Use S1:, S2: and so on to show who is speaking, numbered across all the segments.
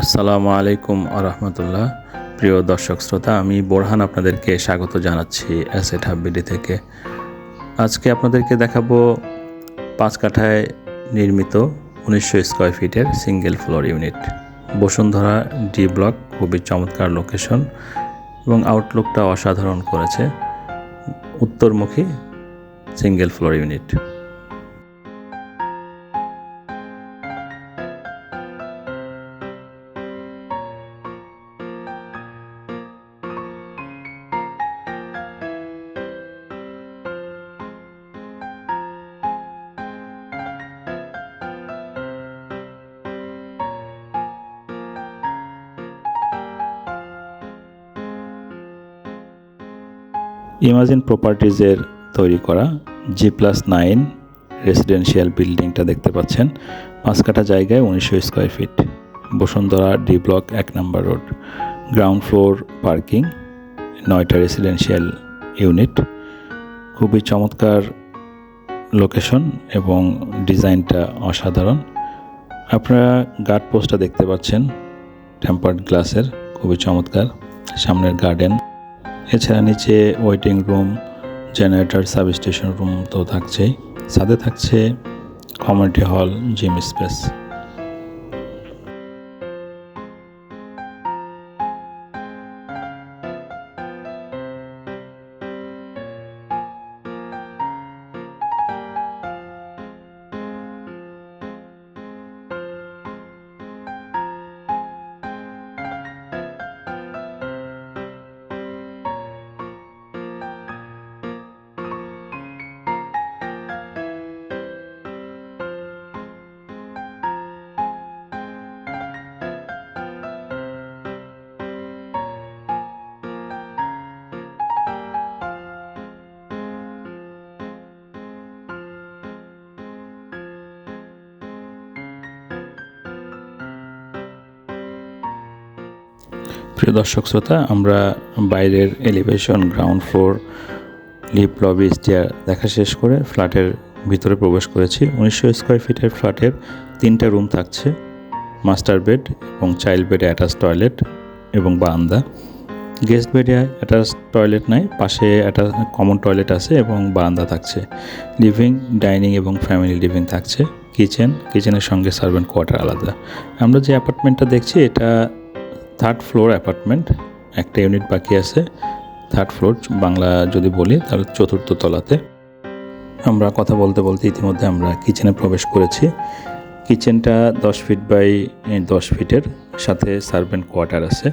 S1: আসসালামু আলাইকুম আরহামতুল্লাহ। প্রিয় দর্শক শ্রোতা, আমি বোরহান আপনাদেরকে স্বাগত জানাচ্ছি অ্যাসেট হাববিডি থেকে। আজকে আপনাদেরকে দেখাবো পাঁচ কাঠায় নির্মিত উনিশশো স্কোয়ার ফিটের single floor unit. Bashundhara D block, খুবই চমৎকার লোকেশন এবং আউটলুকটা অসাধারণ করেছে। উত্তরমুখী সিঙ্গেল ফ্লোর ইউনিট। ইমাজিন প্রপার্টিজের তৈরি করা জি প্লাস নাইন রেসিডেন্সিয়াল বিল্ডিংটা দেখতে পাচ্ছেন। পাঁচ কাঠা জায়গায় উনিশশো square feet Bashundhara D block এক number road ground floor parking নয়টা রেসিডেন্সিয়াল ইউনিট খুবই চমৎকার লোকেশন এবং ডিজাইনটা অসাধারণ। আপনারা গার্ড পোস্টটা দেখতে পাচ্ছেন। টেম্পার্ড গ্লাসের খুবই চমৎকার। সামনের গার্ডেন এছাড়া নিচে waiting room generator substation room তো থাকছেই। সাথে থাকছে কমিউনিটি হল জিম স্পেস প্রিয় দর্শক শ্রোতা, আমরা বাইরের elevation ground floor lift lobby stair দেখা শেষ করে ফ্ল্যাটের ভিতরে প্রবেশ করেছি। উনিশশো স্কোয়ার ফিটের ফ্ল্যাটের তিনটা রুম থাকছে মাস্টার বেড এবং চাইল্ড বেডে অ্যাটাচ টয়লেট এবং বারান্দা। গেস্ট বেডে অ্যাটাচ টয়লেট নাই, পাশে একটা কমন টয়লেট আছে এবং বারান্দা থাকছে। লিভিং ডাইনিং এবং ফ্যামিলি লিভিং থাকছে। কিচেন কিচেনের সঙ্গে সার্ভেন্ট কোয়ার্টার আলাদা। আমরা যে অ্যাপার্টমেন্টটা দেখছি, এটা থার্ড ফ্লোর অ্যাপার্টমেন্ট একটা ইউনিট বাকি আছে। থার্ড ফ্লোর বাংলা যদি বলি তাহলে চতুর্থ তলাতে। আমরা কথা বলতে বলতে ইতিমধ্যে আমরা কিচেনে প্রবেশ করেছি। কিচেনটা দশ ফিট বাই দশ ফিটের সাথে সার্ভেন্ট কোয়ার্টার আছে।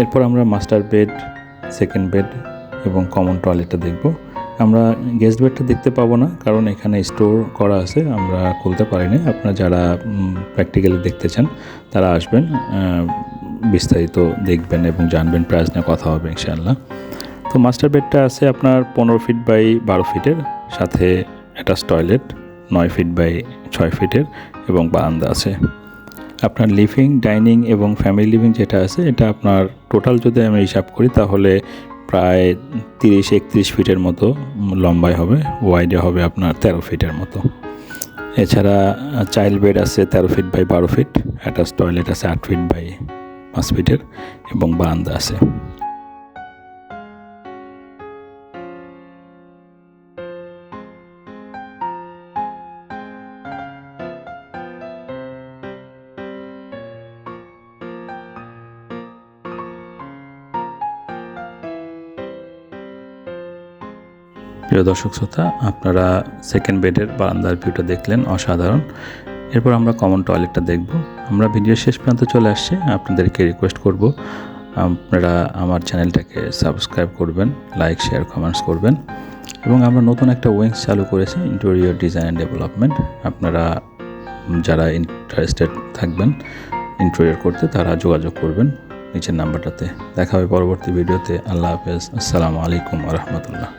S1: এরপর আমরা মাস্টার বেড সেকেন্ড বেড এবং কমন টয়লেটটা দেখব। আমরা গেস্ট বেডটা দেখতে পাবো না, কারণ এখানে স্টোর করা আছে, আমরা খুলতে পারিনি। আপনারা যারা প্র্যাকটিক্যালি দেখতে চান, তারা আসবেন। বিস্তারিত দেখবেন এবং জানবেন প্রাইস নিয়ে কথা হবে ইনশাআল্লাহ। তো মাস্টার বেডটা আছে আপনার পনেরো ফিট বাই বারো ফিটের সাথে অ্যাটাচ টয়লেট নয় ফিট বাই ছয় ফিটের এবং বারান্দা আছে। আপনার লিভিং ডাইনিং এবং ফ্যামিলি লিভিং যেটা আছে, এটা আপনার টোটাল যদি আমি হিসাব করি, তাহলে প্রায় তিরিশ, একত্রিশ ফিটের মতো লম্বায় হবে ওয়াইডে হবে আপনার তেরো ফিটের মতো। এছাড়া চাইল্ড বেড আছে তেরো ফিট বাই বারো ফিট অ্যাটাচ টয়লেট আছে আট ফিট বাই পাঁচ ফিটের এবং বারান্দা আছে। প্রিয় দর্শক শ্রোতা, আপনারা সেকেন্ড বেডের বারান্দার ভিউটা দেখলেন, অসাধারণ। এরপর আমরা কমন টয়লেটটা দেখব। আমরা ভিডিও শেষ পর্যন্ত চলে আসছি। আপনাদেরকে রিকোয়েস্ট করব, আপনারা আমার চ্যানেলটাকে সাবস্ক্রাইব করবেন লাইক শেয়ার কমেন্টস করবেন। এবং আমরা নতুন একটা উইংস চালু করেছি ইন্টেরিয়র ডিজাইন অ্যান্ড ডেভেলপমেন্ট আপনারা যারা ইন্টারেস্টেড থাকবেন ইন্টেরিয়র করতে, তারা যোগাযোগ করবেন নিচের নাম্বারটাতে দেখা হবে পরবর্তী ভিডিওতে আল্লাহ হাফেজ। আসসালামু আলাইকুম রহমতুল্লাহ।